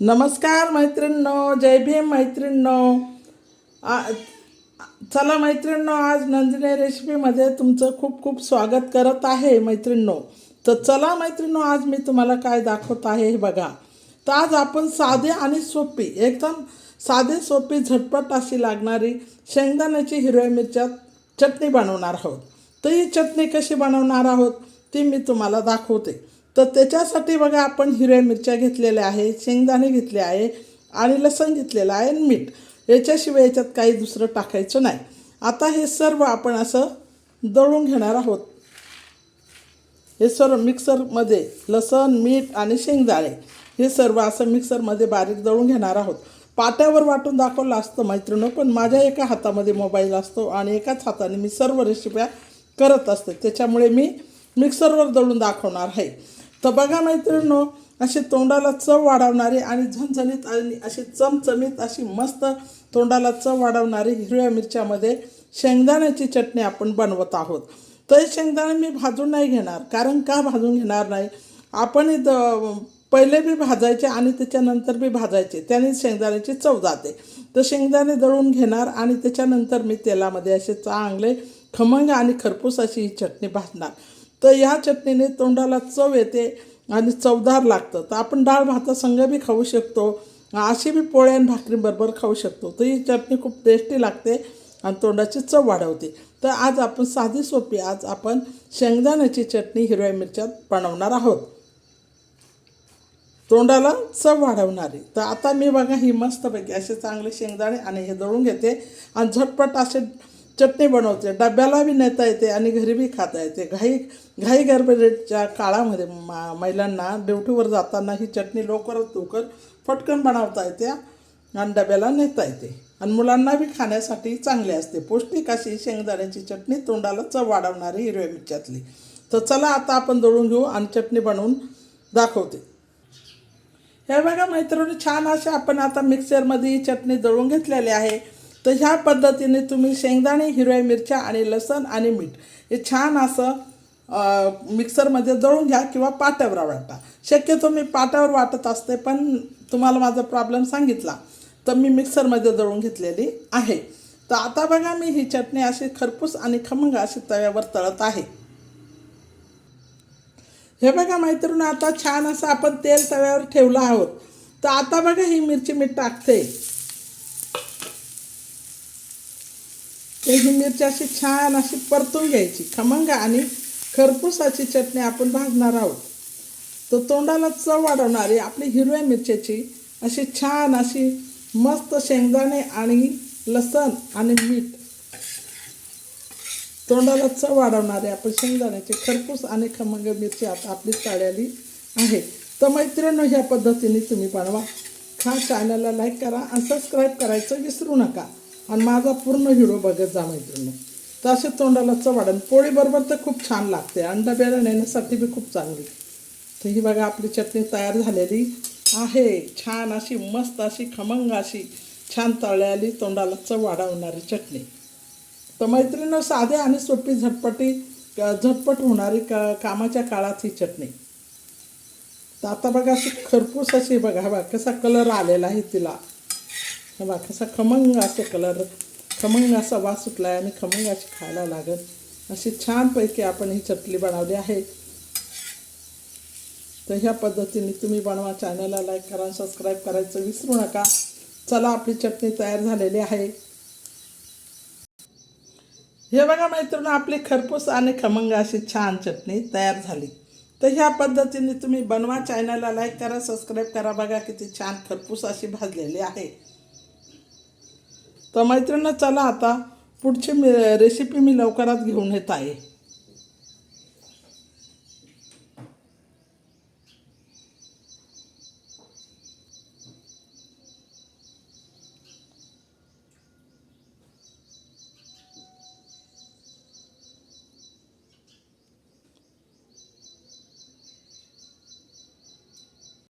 नमस्कार मैत्रिणींनो जय भीम मैत्रिणींनो. आ- चला मैत्रिणींनो आज नंदिनी रेसिपीमध्ये तुमचं खूप खूप स्वागत करत आहे मैत्रिणींनो. तर चला मैत्रिणींनो आज मी तुम्हाला काय दाखवत आहे हे बघा. तर आज आपण साधे आणि सोपी एकदम साधे सोपी झटपट अशी लागणारी शेंगदाण्याची हिरव्या मिरच्या चटणी बनवणार आहोत. तर ही चटणी कशी बनवणार आहोत ती मी तुम्हाला दाखवते. तर त्याच्यासाठी बघा आपण हिरव्या मिरच्या घेतलेल्या आहे शेंगदाणे घेतले आहे आणि लसण घेतलेलं आहे आणि मीठ. याच्याशिवाय याच्यात काही दुसरं टाकायचं नाही. आता हे सर्व आपण असं दळून घेणार आहोत. हे सर्व मिक्सरमध्ये लसण मीठ आणि शेंगदाणे हे सर्व असं मिक्सरमध्ये बारीक दळून घेणार आहोत. पाट्यावर वाटून दाखवलं असतं मैत्रिणं पण माझ्या एका हातामध्ये मोबाईल असतो आणि एकाच हाताने मी सर्व रेसिप्या करत असते. त्याच्यामुळे मी मिक्सरवर दळून दाखवणार आहे. तर बघा मैत्रिणीनो अशी तोंडाला चव वाढवणारी आणि झणझणीत आणि अशी चमचमीत अशी मस्त तोंडाला चव वाढवणारी हिरव्या मिरच्यामध्ये शेंगदाण्याची चटणी आपण बनवत आहोत. तर शेंगदाणे मी भाजून नाही घेणार कारण का भाजून घेणार नाही? आपण द पहिले बी भाजायचे आणि त्याच्यानंतर बी भाजायचे त्याने शेंगदाण्याची चव जाते. तर शेंगदाणे दळून घेणार आणि त्याच्यानंतर मी तेलामध्ये असे चांगले खमंग आणि खरपूस अशी ही चटणी भाजणार. तर ह्या चटणीने तोंडाला चव येते आणि चवदार लागतं. तर आपण डाळ भातासंग बी खाऊ शकतो. अशी बी पोळ्या आणि भाकरीबरोबर खाऊ शकतो. तर ही चटणी खूप टेस्टी लागते आणि तोंडाची चव वाढवते. तर आज आपण साधी सोपी आज आपण शेंगदाण्याची चटणी हिरव्या मिरच्यात बनवणार आहोत. तोंडाला चव वाढवणारी. तर आता मी बघा ही मस्तपैकी असे चांगले शेंगदाणे आणि हे दळून घेते. आणि झटपट असे चटणी बनवते डब्याला बी नेता येते आणि घरी बी खाता येते. घाई घाई गडबडीच्या काळामध्ये मा महिलांना ड्युटीवर जाताना ही चटणी लवकरात लवकर फटकन बनवता येते आणि डब्याला नेता येते. आणि मुलांना बी खाण्यासाठी चांगली असते. पौष्टिक अशी शेंगदाण्याची चटणी तोंडाला चव वाढवणारी हिरव्या मिरच्यातली. तर चला आता आपण दळून घेऊ आणि चटणी बनवून दाखवते. हे बघा मैत्रिणी छान असे आपण आता मिक्सरमध्ये ही चटणी दळून घेतलेली आहे. तर ह्या पद्धतीने तुम्ही शेंगदाणे हिरव्या मिरच्या आणि लसण आणि मीठ हे छान असं मिक्सरमध्ये दळून घ्या किंवा पाट्यावर वाटा. शक्यतो मी पाट्यावर वाटत असते पण तुम्हाला माझा प्रॉब्लेम सांगितला. तर मी मिक्सरमध्ये दळून घेतलेली आहे. तर आता बघा मी ही चटणी अशी खरपूस आणि खमंग अशी तव्यावर तळत आहे. हे बघा मैत्रीण आता छान असं आपण तेल तव्यावर ठेवलं आहोत. तर आता बघा ही मिरची मी टाकते. तर ही मिरची अशी छान अशी परतून घ्यायची. खमंग आणि खरपूसाची चटणी आपण भाजणार आहोत. तर तोंडाला चव वाढवणारी आपली हिरव्या मिरच्याची अशी छान अशी मस्त शेंगदाणे आणि लसण आणि मीठ तोंडाला चव वाढवणारे आपण शेंगदाण्याचे खरपूस आणि खमंग मिरची आता आपली तळलेली आहे. तर मैत्रिणी ह्या पद्धतीने तुम्ही बनवा. खा चॅनलला लाईक करा आणि सबस्क्राईब करायचं विसरू नका. आणि माझा पूर्ण व्हिडिओ बघत जा मैत्रिणी. तर असे तोंडाला चव वाढेल पोळीबरोबर तर खूप छान लागते. अंडा डब्याला नेण्यासाठी बी खूप चांगली. तर ही बघा आपली चटणी तयार झालेली आहे. छान अशी मस्त अशी खमंग अशी छान तळल्याली तोंडाला चव वाढवणारी चटणी. तर मैत्रिणीनं साधे आणि सोपी झटपटी झटपट होणारी का कामाच्या काळात ही चटणी. तर आता बघा अशी खरपूस अशी बघा बघा कसा कलर आलेला आहे तिला. बघा कसा खमंग असे कलर खमंग असा वास सुटला आहे आणि खमंग अशी खायला लागत अशी छानपैकी आपण ही चटणी बनवली आहे. तर ह्या पद्धतीने तुम्ही बनवा चॅनलला लाईक करा आणि सबस्क्राईब करायचं विसरू नका. चला आपली चटणी तयार झालेली आहे. हे बघा मैत्रिणी आपली खरपूस आणि खमंग अशी छान चटणी तयार झाली. तर ह्या पद्धतीने तुम्ही बनवा चॅनलला लाईक करा सबस्क्राईब करा. बघा किती छान खरपूस अशी भाजलेली आहे. तर मैत्रिणींना चला आता पुढची मी रेसिपी मी लवकरात घेऊन येत आहे.